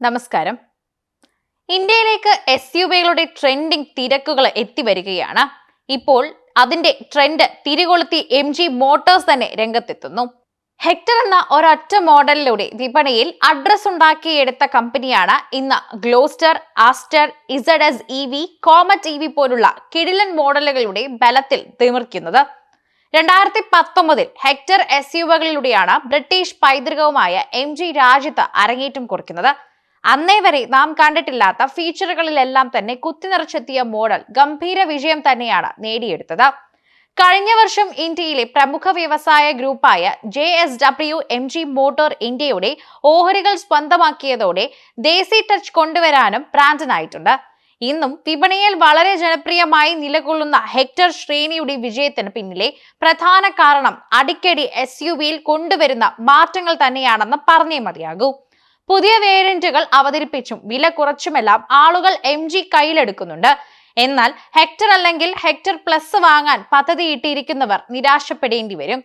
നമസ്കാരം. ഇന്ത്യയിലേക്ക് S U വികളുടെ trending തിരക്കുകൾ എത്തിവരികയാണ്. ഇപ്പോൾ അതിന്റെ ട്രെൻഡ് തിരികൊളുത്തി എം ജി മോട്ടോഴ്സ് തന്നെ രംഗത്തെത്തുന്നു. ഹെക്ടർ എന്ന ഒരൊറ്റ മോഡലിലൂടെ വിപണിയിൽ അഡ്രസ് ഉണ്ടാക്കിയെടുത്ത കമ്പനിയാണ് ഇന്ന് Gloster Astor Z S E V Comet E V പോലുള്ള കിടിലൻ മോഡലുകളുടെ ബലത്തിൽ തിമിർക്കുന്നത്. രണ്ടായിരത്തി പത്തൊമ്പതിൽ ഹെക്ടർ എസ് യുവകളിലൂടെയാണ് ബ്രിട്ടീഷ് പൈതൃകവുമായ എം ജി രാജ്യത്ത് അരങ്ങേറ്റം കുറിക്കുന്നത്. അന്നേ വരെ നാം കണ്ടിട്ടില്ലാത്ത ഫീച്ചറുകളിലെല്ലാം തന്നെ കുത്തിനിറച്ചെത്തിയ മോഡൽ ഗംഭീര വിജയം തന്നെയാണ് നേടിയെടുത്തത്. കഴിഞ്ഞ വർഷം ഇന്ത്യയിലെ പ്രമുഖ വ്യവസായ ഗ്രൂപ്പായ J S W M G motor ഇന്ത്യയുടെ ഓഹരികൾ സ്വന്തമാക്കിയതോടെ ദേശി ടച്ച് കൊണ്ടുവരാനും പ്രാന്തനായിട്ടുണ്ട്. ഇന്നും വിപണിയിൽ വളരെ ജനപ്രിയമായി നിലകൊള്ളുന്ന ഹെക്ടർ ശ്രേണിയുടെ വിജയത്തിന് പിന്നിലെ പ്രധാന കാരണം അടിക്കടി എസ് യു വിയിൽ കൊണ്ടുവരുന്ന മാറ്റങ്ങൾ തന്നെയാണെന്ന് പറഞ്ഞേ മതിയാകൂ. പുതിയ വേരിയന്റുകൾ അവതരിപ്പിച്ചും വില കുറച്ചുമെല്ലാം ആളുകൾ എം ജി കയ്യിലെടുക്കുന്നുണ്ട്. എന്നാൽ ഹെക്ടർ അല്ലെങ്കിൽ ഹെക്ടർ പ്ലസ് വാങ്ങാൻ പദ്ധതിയിട്ടിരിക്കുന്നവർ നിരാശപ്പെടേണ്ടി വരും.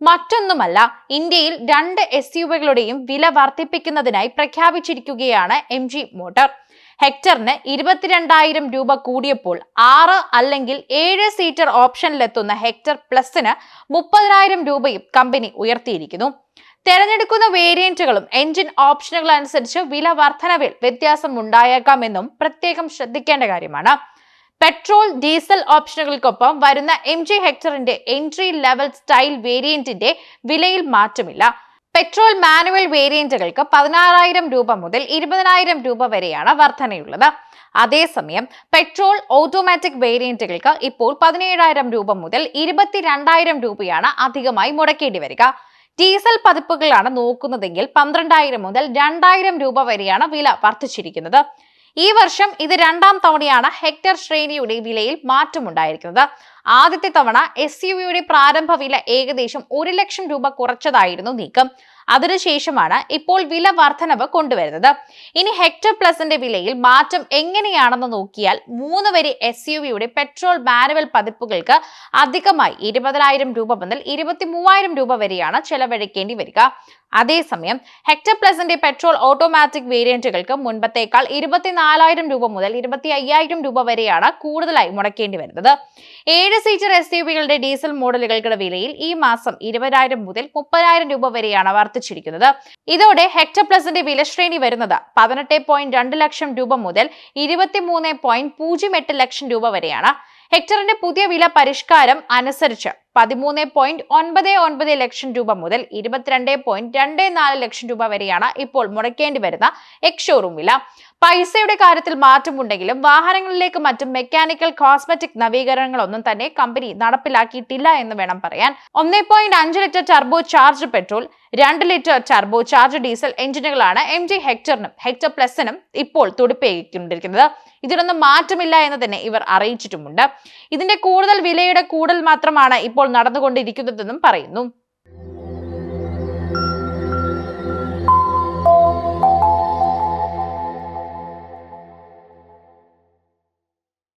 മറ്റൊന്നുമല്ല ഇന്ത്യയിൽ രണ്ട് എസ് യുവകളുടെയും വില വർദ്ധിപ്പിക്കുന്നതിനായി പ്രഖ്യാപിച്ചിരിക്കുകയാണ് എം ജി മോട്ടോർ. ഹെക്ടറിന് ഇരുപത്തിരണ്ടായിരം രൂപ കൂടിയപ്പോൾ ആറ് അല്ലെങ്കിൽ ഏഴ് സീറ്റർ ഓപ്ഷനിലെത്തുന്ന ഹെക്ടർ പ്ലസിന് മുപ്പതിനായിരം രൂപയും കമ്പനി ഉയർത്തിയിരിക്കുന്നു. തെരഞ്ഞെടുക്കുന്ന വേരിയന്റുകളും എഞ്ചിൻ ഓപ്ഷനുകൾ അനുസരിച്ച് വില വർധനവിൽ വ്യത്യാസം ഉണ്ടായേക്കാമെന്നും പ്രത്യേകം ശ്രദ്ധിക്കേണ്ട കാര്യമാണ്. പെട്രോൾ ഡീസൽ ഓപ്ഷനുകൾക്കൊപ്പം വരുന്ന എം ജി ഹെക്ടറിന്റെ എൻട്രി ലെവൽ സ്റ്റൈൽ വേരിയന്റിന്റെ വിലയിൽ മാറ്റമില്ല. പെട്രോൾ മാനുവൽ വേരിയന്റുകൾക്ക് പതിനാറായിരം രൂപ മുതൽ ഇരുപതിനായിരം രൂപ വരെയാണ് വർധനയുള്ളത്. അതേസമയം പെട്രോൾ ഓട്ടോമാറ്റിക് വേരിയന്റുകൾക്ക് ഇപ്പോൾ പതിനേഴായിരം രൂപ മുതൽ ഇരുപത്തിരണ്ടായിരം രൂപയാണ് അധികമായി മുടക്കേണ്ടി വരിക. ഡീസൽ പതിപ്പുകളാണ് നോക്കുന്നതെങ്കിൽ പന്ത്രണ്ടായിരം മുതൽ രണ്ടായിരം രൂപ വരെയാണ് വില വർദ്ധിച്ചിരിക്കുന്നത്. ഈ വർഷം ഇത് രണ്ടാം തവണയാണ് ഹെക്ടർ ശ്രേണിയുടെ വിലയിൽ മാറ്റമുണ്ടായിരിക്കുന്നത്. ആദ്യത്തെ തവണ എസ് യു പ്രാരംഭ വില ഏകദേശം ഒരു ലക്ഷം രൂപ കുറച്ചതായിരുന്നു നീക്കം. അതിനുശേഷമാണ് ഇപ്പോൾ വില വർധനവ് കൊണ്ടുവരുന്നത്. ഇനി ഹെക്ടർ പ്ലസിന്റെ വിലയിൽ മാറ്റം എങ്ങനെയാണെന്ന് നോക്കിയാൽ മൂന്ന് വരി എസ് യു വിയുടെ പെട്രോൾ മാനുവൽ പതിപ്പുകൾക്ക് അധികമായി ഇരുപതിനായിരം രൂപ മുതൽ ഇരുപത്തി മൂവായിരം രൂപ വരെയാണ് ചെലവഴിക്കേണ്ടി വരിക. അതേസമയം ഹെക്ടർ പ്ലസിന്റെ പെട്രോൾ ഓട്ടോമാറ്റിക് വേരിയന്റുകൾക്ക് മുൻപത്തേക്കാൾ ഇരുപത്തിനാലായിരം രൂപ മുതൽ ഇരുപത്തി അയ്യായിരം രൂപ വരെയാണ് കൂടുതലായി മുടക്കേണ്ടി വരുന്നത്. ഏഴ് സീറ്റർ എസ് യു വികളുടെ ഡീസൽ മോഡലുകളുടെ വിലയിൽ ഈ മാസം ഇരുപതിനായിരം മുതൽ മുപ്പതിനായിരം രൂപ വരെയാണ് വർദ്ധിച്ചിരിക്കുന്നത്. ഇതോടെ ഹെക്ടർ പ്ലസിന്റെ വിലശ്രേണി വരുന്നത് പതിനെട്ട് പോയിന്റ് രണ്ട് ലക്ഷം രൂപ മുതൽ ഇരുപത്തിമൂന്ന് പോയിന്റ് പൂജ്യം എട്ട് ലക്ഷം രൂപ വരെയാണ്. ഹെക്ടറിന്റെ പുതിയ വില പരിഷ്കാരം അനുസരിച്ച് പതിമൂന്ന് പോയിന്റ് ഒൻപത് ഒൻപത് ലക്ഷം രൂപ മുതൽ ഇരുപത്തിരണ്ട് പോയിന്റ് രണ്ട് നാല് ലക്ഷം രൂപ വരെയാണ് ഇപ്പോൾ മുടക്കേണ്ടി വരുന്ന എക്ഷോറൂം വില. പൈസയുടെ കാര്യത്തിൽ മാറ്റമുണ്ടെങ്കിലും വാഹനങ്ങളിലേക്ക് മറ്റും മെക്കാനിക്കൽ കോസ്മെറ്റിക് നവീകരണങ്ങളൊന്നും തന്നെ കമ്പനി നടപ്പിലാക്കിയിട്ടില്ല എന്ന് വേണം പറയാൻ. ഒന്നേ പോയിന്റ് അഞ്ച് ലിറ്റർ ടർബോ ചാർജ് പെട്രോൾ രണ്ട് ലിറ്റർ ടർബോ ചാർജ് ഡീസൽ എഞ്ചിനുകളാണ് എം ജി ഹെക്ടറിനും ഹെക്ടർ പ്ലസിനും ഇപ്പോൾ തുടിപ്പേക്കൊണ്ടിരിക്കുന്നത് ഇതിനൊന്നും മാറ്റമില്ല എന്ന് തന്നെ ഇവർ അറിയിച്ചിട്ടുമുണ്ട്. ഇതിന്റെ കൂടുതൽ വിലയുടെ കൂടുതൽ മാത്രമാണ് ഇപ്പോൾ നടന്നുകൊണ്ടിരിക്കുന്നതെന്നും പറയുന്നു.